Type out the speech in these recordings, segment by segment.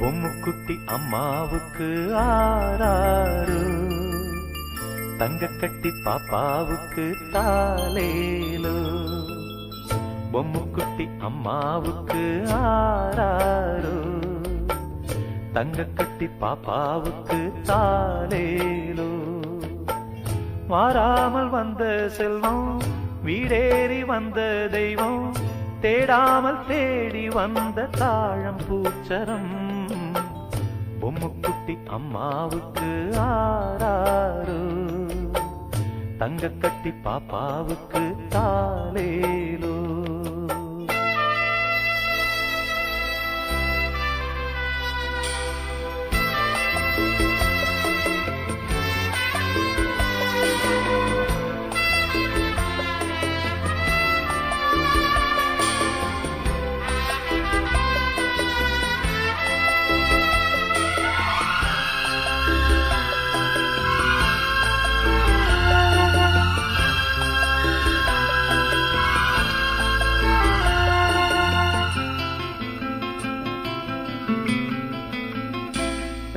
பொம்முக்குட்டி அம்மாவுக்கு ஆறாறு. தங்கக்கட்டி பாப்பாவுக்கு தாலேலோ பொம்முக்குட்டி அம்மாவுக்கு ஆறாறு. தங்கக்கட்டி பாப்பாவுக்கு தாலேலோ மாறாமல் வந்த செல்வம் வீடேறி வந்த தெய்வம் தேடாமல் தேடி வந்த தாழம் பூச்சரம். பொம்முக்குட்டி அம்மாவுக்கு ஆறாறு. தங்க கட்டி பாப்பாவுக்கு தாலே.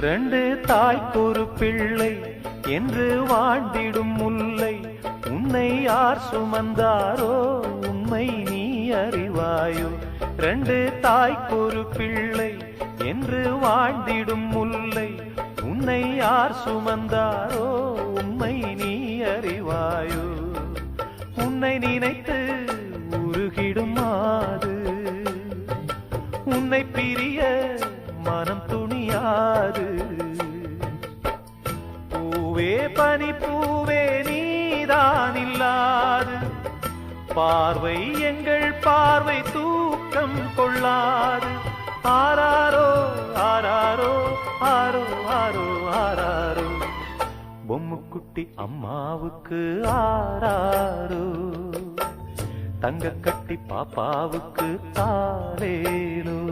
ரெண்டு தாய்க்கொரு பிள்ளை என்று வாழ்ந்திடும் முல்லை. உன்னை யார் சுமந்தாரோ உண்மை நீ அறிவாயோ. ரெண்டு தாய்க்கொரு பிள்ளை என்று வாழ்ந்திடும் முல்லை. உன்னை யார் சுமந்தாரோ உண்மை நீ அறிவாயோ. உன்னை நினைத்து உருகிடும் மாது. உன்னை பிரிய மனம் தூ பாரு. பூவே பனி பூவே நீதான் இல்லாது. பார்வை எங்கள் பார்வை தூக்கம் கொள்ளாது. ஆராரோ ஆராரோ ஆரோ ஆரோ ஆராரோ. பொம்முக்குட்டி அம்மாவுக்கு ஆராரோ. தங்க கட்டி பாப்பாவுக்கு தாலேலோ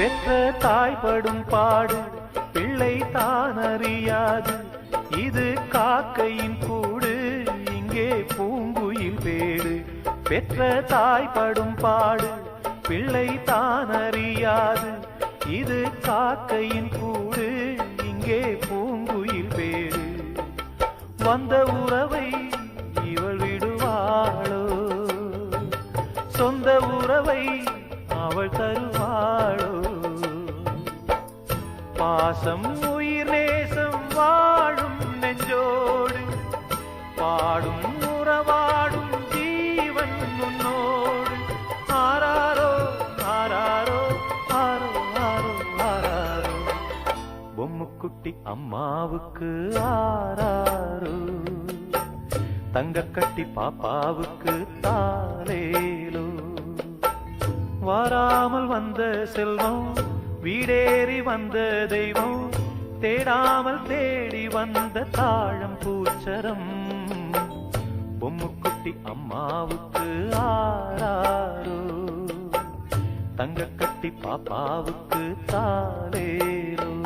பெற்ற தாய்படும் பாடு பிள்ளை தான் அறியாது இது காக்கையின் கூடு இங்கே பூங்குயில் வேடு பெற்ற தாய்படும் பாடு பிள்ளை தான் அறியாது இது காக்கையின் கூடு இங்கே பூங்குயில் வேடு வந்த உறவை இவள் விடுவாளோ? சொந்த உறவை அவள் தருவாளோ? பாசம் உயிர் நேசம் வாழும் நெஞ்சோடு. பாடும் உறவாடும் ஜீவன் உன்னோடு. ஆராரோ ஆராரோ ஆரோ ஆரோ ஆராரோ. பொம்முக்குட்டி அம்மாவுக்கு ஆராரோ. தங்கக்கட்டி பாப்பாவுக்கு தாலேலோ வாராமல் வந்த செல்வம் வீடேறி வந்த தெய்வம் தேடாமல் தேடி வந்த தாழம் பூச்சரம். பொம்முக்குட்டி அம்மாவுக்கு ஆறாரோ? தங்க கட்டி பாப்பாவுக்கு தாலேரோ